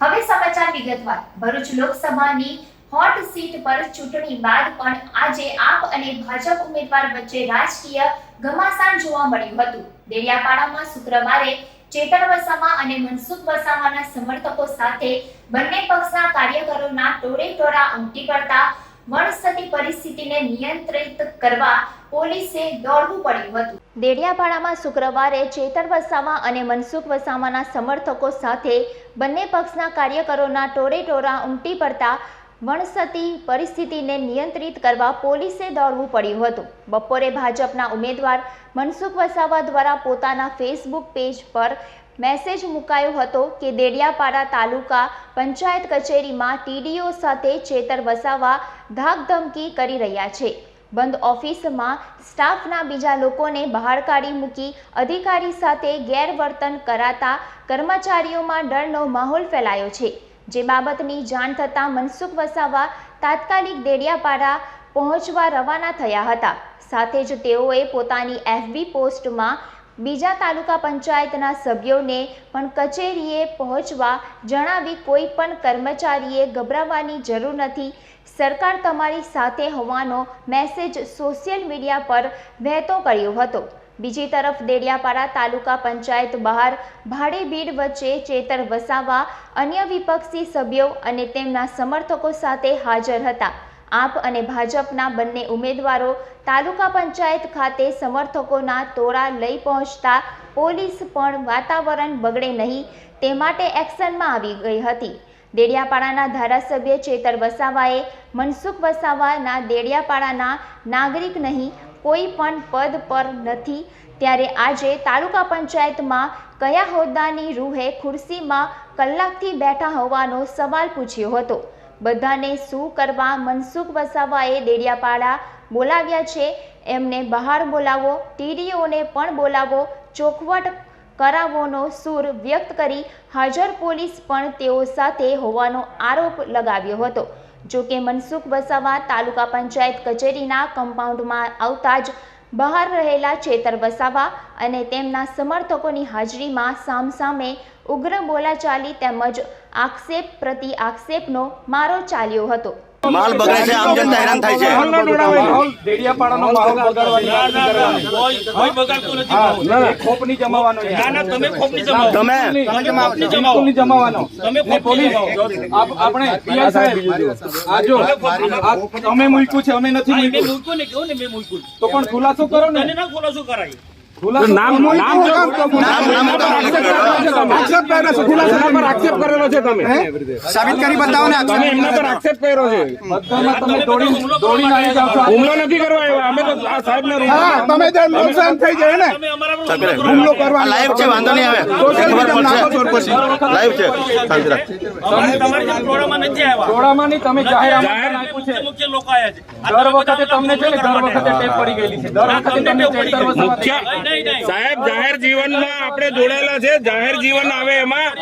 હવે સમાચાર વિગતવાર. ભરૂચ લોકસભાની હોટ સીટ પર ચૂંટણી બાદ પણ આજે આપ અને ભાજપ ઉમેદવાર વચ્ચે રાજકીય ઘમાસાણ જોવા મળ્યું હતું. દેડિયાપાડામાં શુક્રવારે ચેતન વસાવા અને મનસુખ વસાવાના સમર્થકો સાથે બંને પક્ષના કાર્યકરોના ટોળે ટોળા ઉમટી પડતા પરિસ્થિતિને નિયંત્રિત કરવા પોલીસે દોડવું પડ્યું હતું. દેડિયાપાડામાં શુક્રવારે ચેતર વસાવા અને મનસુખ વસાવાના સમર્થકો સાથે બંને પક્ષના કાર્યકરોના ટોરેટોરા ઉમટી પડતા વણસતી પરિસ્થિતિને નિયંત્રિત કરવા પોલીસે દોડવું પડ્યું હતું. બપોરે ભાજપના ઉમેદવાર મનસુખ વસાવા દ્વારા પોતાના ફેસબુક પેજ પર મેસેજ મુકાયો હતો કે દેડિયાપાડા તાલુકા પંચાયત કચેરીમાં ટીડીઓ સાથે ચેતર વસાવા ધાકધમકી કરી રહ્યા છે. બંધ ઓફિસમાં સ્ટાફના બીજા લોકોને બહાર કાઢી મૂકી અધિકારી સાથે ગેરવર્તન કરાતા કર્મચારીઓમાં ડરનો માહોલ ફેલાયો છે. જે બાબતની જાણ થતાં મનસુખ વસાવા તાત્કાલિક દેડિયાપાડા પહોંચવા રવાના થયા હતા. સાથે જ તેઓએ પોતાની એફબી પોસ્ટમાં બીજા તાલુકા પંચાયતના સભ્યોને પણ કચેરીએ પહોંચવા જણાવી કોઈ પણ કર્મચારીએ ગભરાવાની જરૂર નથી. સરકાર તમારી સાથે હોવાનો મેસેજ સોશિયલ મીડિયા પર વહેતો કર્યો હતો. બીજી તરફ દેડિયાપાડા તાલુકા પંચાયત બહાર ભાડે ભીડ વચ્ચે ચેતર વસાવા અન્ય વિપક્ષી સભ્યો અને તેમના સમર્થકો સાથે હાજર હતા. આપ અને ભાજપના બંને ઉમેદવારો તાલુકા પંચાયત ખાતે સમર્થકોના ટોળા લઈ પહોંચતા પોલીસ પણ વાતાવરણ બગડે નહીં, તે માટે એક્શનમાં આવી ગઈ હતી. દેડિયાપાડાના ધારાસભ્ય ચેતર વસાવાએ મનસુખ વસાવાના દેડિયાપાડાના નાગરિક નહીં, કોઈ પણ પદ પર નથી. ત્યારે આજે તાલુકા પંચાયતમાં કયા હોદ્દાની રૂહે ખુરશીમાં કલાકથી બેઠા હોવાનો સવાલ પૂછ્યો હતો. બધાને શું કરવા મનસુખ વસાવાએ દેડિયાપાડા બોલાવ્યા છે? એમને બહાર બોલાવો, ટીડીઓને પણ બોલાવો, ચોખવટ કરાવોનો સૂર વ્યક્ત કરી હાજર પોલીસ પણ તેઓ સાથે હોવાનો આરોપ લગાવ્યો હતો. જો કે મનસુખ વસાવા તાલુકા પંચાયત કચેરીના કમ્પાઉન્ડમાં આવતા જ બહાર રહેલા ચેતર વસાવા અને તેમના સમર્થકોની હાજરીમાં સામસામે ઉગ્ર બોલાચાલી તેમજ આક્ષેપ પ્રતિ આક્ષેપનો મારો ચાલ્યો હતો માલ બગડે છે આમ જનતા હેરાન થાય છે માહોલ દેડિયાપાડાનો માહોલ બગાડવાની ના, ના, ના. કોઈ- બગાડતું નથી ખોપની ના, ના, જમાવાનો છે. ના, ના, તમે ખોપની જમાવો. તમે ખોપની જમાવો. ની જમાવાનો. તમે ખોપની જમાવો. આપણે પીઆઈ સાહેબ, આ જો, મૂક્યું છે અમે નથી મૂક્યું મૂક્યું ને કેવું ને મેં મૂક્યું. તો પણ ખુલાસો કરો ને ના ખુલાસો કરાય નામ નામ આક્ષેપ કર્યો છે ખુલાસા પર આક્ષેપ કરેલો છે તમે. સાબિત કરી બતાવો ને તમે એમના પર આક્ષેપ. કર્યો છે. તમે દોડી દોડીને આવી જાઓ છો. હુમલો નથી કરવા આવ્યા. અમે તો આ સાહેબ ને તમે ત્યાં નુકસાન થઈ જાય ને. હુમલો કરવા લાઈવ છે વાંધો નહીં આવે. ખબર પડશે. લાઈવ છે. શાંતિ તમારી ટોળામાં નથી આવ્યા. ટોળામાં નહીં તમે જાહેર મુખ્ય મુખ્ય લોકો આયા છે. દર વખતે તમને છે ને દર વખતે ટેપ પડી ગયેલી છે દર વખતે તમને તમને ટેપ પડી ચેતર ગઈ. વસાવા નહીં, નહીં, નહીં. સાહેબ જાહેર જીવનમાં આપણે જોડાયેલા છે જાહેર જીવન આવે એમાં